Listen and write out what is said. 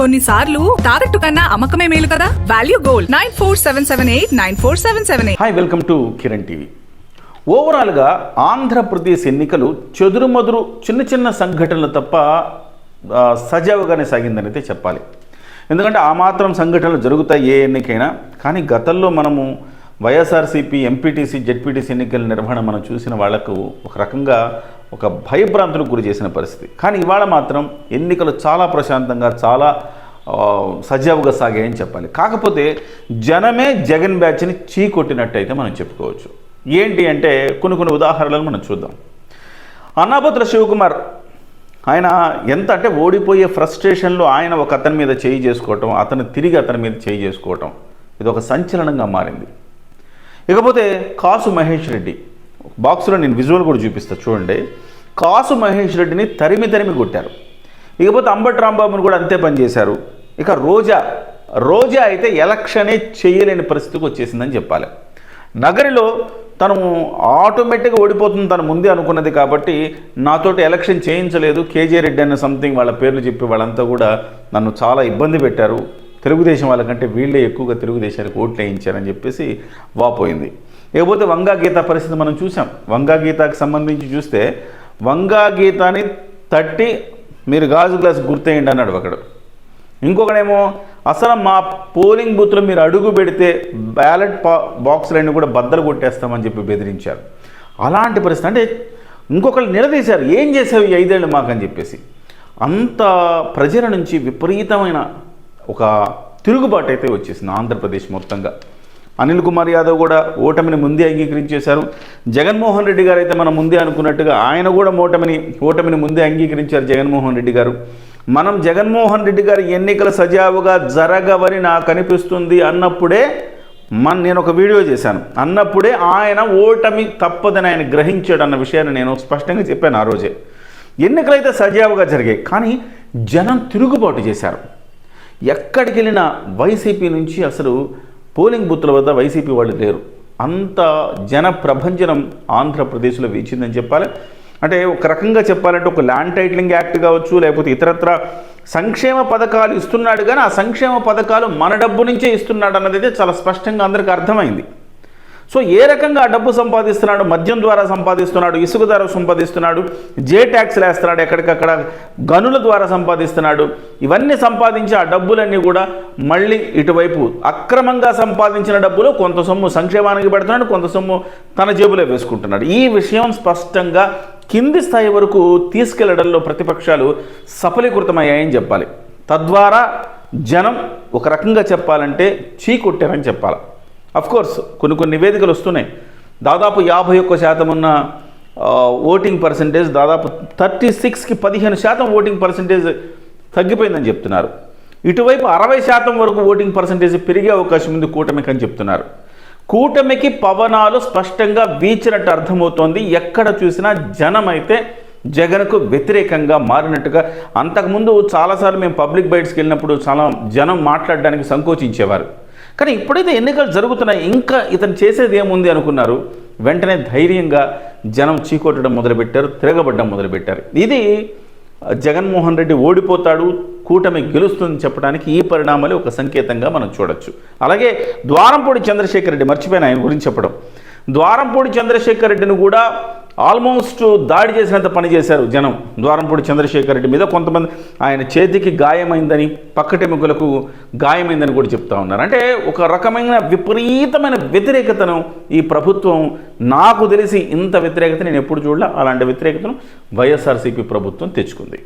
కొన్నిసార్లు తాకట్టు కన్నా అమ్మకమే మేలు కదా? Value gold nine four seven seven eight nine four seven seven eight hi welcome to Kiran TV ఓవరాల్గా ఆంధ్రప్రదేశ్ ఎన్నికలు చెదురుమదురు చిన్న చిన్న సంఘటనలు తప్ప సజావుగానే సాగిందని అయితే చెప్పాలి. ఎందుకంటే ఆ మాత్రం సంఘటనలు జరుగుతాయి ఏ ఎన్నికైనా. కానీ గతంలో మనము వైఎస్ఆర్సీపీ ఎంపీటీసీ జెడ్పీటీసీ ఎన్నికల నిర్వహణ మనం చూసిన వాళ్ళకు ఒక రకంగా ఒక భయభ్రాంతులకు గురి చేసిన పరిస్థితి. కానీ ఇవాళ మాత్రం ఎన్నికలు చాలా ప్రశాంతంగా చాలా సజావుగా సాగాయని చెప్పాలి. కాకపోతే జనమే జగన్ బ్యాచ్ని చీకొట్టినట్టయితే మనం చెప్పుకోవచ్చు. ఏంటి అంటే కొన్ని కొన్ని ఉదాహరణలు మనం చూద్దాం. అన్నాపత్ర శివకుమార్ ఆయన ఎంత అంటే ఓడిపోయే ఫ్రస్ట్రేషన్లో ఆయన ఒక అతని మీద చేయి చేసుకోవటం అతను తిరిగి అతని మీద చేయి చేసుకోవటం ఇది ఒక సంచలనంగా మారింది. ఇకపోతే కాసు మహేష్ రెడ్డి బాక్స్లో నేను విజువల్ కూడా చూపిస్తా చూడండి. కాసు మహేష్ రెడ్డిని తరిమి తరిమి కొట్టారు. ఇకపోతే అంబటి రాంబాబుని కూడా అంతే పనిచేశారు ఇక రోజా రోజా అయితే ఎలక్షనే చేయలేని పరిస్థితికి వచ్చేసిందని చెప్పాలి. నగరిలో తను ఆటోమేటిక్గా ఓడిపోతుంది తను ముందే అనుకున్నది కాబట్టి నాతోటి ఎలక్షన్ చేయించలేదు. కేజే రెడ్డి అన్న సంథింగ్ వాళ్ళ పేర్లు చెప్పి వాళ్ళంతా కూడా నన్ను చాలా ఇబ్బంది పెట్టారు. తెలుగుదేశం వాళ్ళకంటే వీళ్ళే ఎక్కువగా తెలుగుదేశానికి ఓట్లు వేయించారని చెప్పేసి వాపోయింది. లేకపోతే వంగా గీత పరిస్థితి మనం చూసాం. వంగా గీతకు సంబంధించి చూస్తే వంగా గీతాన్ని తట్టి మీరు గాజు గ్లాస్ గుర్తేయండి అన్నాడు ఒకడు. ఇంకొకడేమో అసలు మా పోలింగ్ బూత్లో మీరు అడుగు పెడితే బ్యాలెట్ బాక్సులన్నీ కూడా బద్దలు కొట్టేస్తామని చెప్పి బెదిరించారు. అలాంటి పరిస్థితి అంటే ఇంకొకరు నిలదీశారు ఏం చేసావు ఈ ఐదేళ్ళు మాకని చెప్పేసి. అంత ప్రజల నుంచి విపరీతమైన ఒక తిరుగుబాటు అయితే వచ్చేసింది ఆంధ్రప్రదేశ్ మొత్తంగా. అనిల్ కుమార్ యాదవ్ కూడా ఓటమిని ముందే అంగీకరించేశారు. జగన్మోహన్ రెడ్డి గారు అయితే మనం ముందే అనుకున్నట్టుగా ఆయన కూడా ఓటమిని ఓటమిని ముందే అంగీకరించారు జగన్మోహన్ రెడ్డి గారు. మనం జగన్మోహన్ రెడ్డి గారి ఎన్నికలు సజావుగా జరగవని నాకు అనిపిస్తుంది అన్నప్పుడే మన నేను ఒక వీడియో చేశాను. అన్నప్పుడే ఆయన ఓటమి తప్పదని ఆయన గ్రహించాడు అన్న విషయాన్ని నేను స్పష్టంగా చెప్పాను ఆ రోజే. ఎన్నికలైతే సజావుగా జరిగాయి కానీ జనం తిరుగుబాటు చేశారు. ఎక్కడికి వెళ్ళినా వైసీపీ నుంచి అసలు పోలింగ్ బూత్ల వద్ద వైసీపీ వాళ్ళు లేరు. అంత జన ప్రభంజనం ఆంధ్రప్రదేశ్లో వీచిందని చెప్పాలి. అంటే ఒక రకంగా చెప్పాలంటే ఒక ల్యాండ్ టైటిలింగ్ యాక్ట్ కావచ్చు లేకపోతే ఇతరత్ర సంక్షేమ పథకాలు ఇస్తున్నాడు కానీ ఆ సంక్షేమ పథకాలు మన డబ్బు నుంచే ఇస్తున్నాడు అన్నది చాలా స్పష్టంగా అందరికీ అర్థమైంది. సో ఏ రకంగా ఆ డబ్బు సంపాదిస్తున్నాడు మద్యం ద్వారా సంపాదిస్తున్నాడు ఇసుక ద్వారా సంపాదిస్తున్నాడు జే ట్యాక్స్లు వేస్తున్నాడు ఎక్కడికక్కడ గనుల ద్వారా సంపాదిస్తున్నాడు ఇవన్నీ సంపాదించి ఆ డబ్బులన్నీ కూడా మళ్ళీ ఇటువైపు అక్రమంగా సంపాదించిన డబ్బులు కొంత సొమ్ము సంక్షేమానికి పెడుతున్నాడు కొంత సొమ్ము తన జేబులో వేసుకుంటున్నాడు. ఈ విషయం స్పష్టంగా కింది స్థాయి వరకు తీసుకెళ్ళడంలో ప్రతిపక్షాలు సఫలీకృతమయ్యాయని చెప్పాలి. తద్వారా జనం ఒక రకంగా చెప్పాలంటే చీకొట్టారని చెప్పాలి. కోర్స్ కొన్ని కొన్ని నివేదికలు వస్తున్నాయి. దాదాపు యాభై ఒక్క శాతం ఉన్న ఓటింగ్ పర్సంటేజ్ దాదాపు థర్టీ సిక్స్కి పదిహేను శాతం ఓటింగ్ పర్సంటేజ్ తగ్గిపోయిందని చెప్తున్నారు. ఇటువైపు అరవై శాతం వరకు ఓటింగ్ పర్సంటేజ్ పెరిగే అవకాశం ఉంది కూటమికి అని చెప్తున్నారు. కూటమికి పవనాలు స్పష్టంగా వీచినట్టు అర్థమవుతోంది. ఎక్కడ చూసినా జనం అయితే జగన్కు వ్యతిరేకంగా మారినట్టుగా అంతకుముందు చాలాసార్లు మేము పబ్లిక్ బైట్స్కి వెళ్ళినప్పుడు చాలా జనం మాట్లాడడానికి సంకోచించేవారు. కానీ ఇప్పుడైతే ఎన్నికలు జరుగుతున్నాయి ఇంకా ఇతను చేసేది ఏముంది అనుకున్నారు. వెంటనే ధైర్యంగా జనం చీకొట్టడం మొదలుపెట్టారు తిరగబడ్డం మొదలుపెట్టారు. ఇది జగన్మోహన్ రెడ్డి ఓడిపోతాడు కూటమి గెలుస్తుందని చెప్పడానికి ఈ పరిణామాలు ఒక సంకేతంగా మనం చూడొచ్చు. అలాగే ద్వారంపూడి చంద్రశేఖర్ రెడ్డి మర్చిపోయిన ఆయన గురించి చెప్పడం. ద్వారంపూడి చంద్రశేఖర్ రెడ్డిని కూడా ఆల్మోస్ట్ దాడి చేసినంత పని చేశారు జనం. ద్వారంపూడి చంద్రశేఖర్ రెడ్డి మీద కొంతమంది ఆయన చేతికి గాయమైందని పక్కటెముకలకు గాయమైందని కూడా చెప్తా ఉన్నారు. అంటే ఒక రకమైన విపరీతమైన వ్యతిరేకతను ఈ ప్రభుత్వం నాకు తెలిసి ఇంత వ్యతిరేకత నేను ఎప్పుడు చూడలే అలాంటి వ్యతిరేకతను వైఎస్ఆర్సీపీ ప్రభుత్వం తెచ్చుకుంది.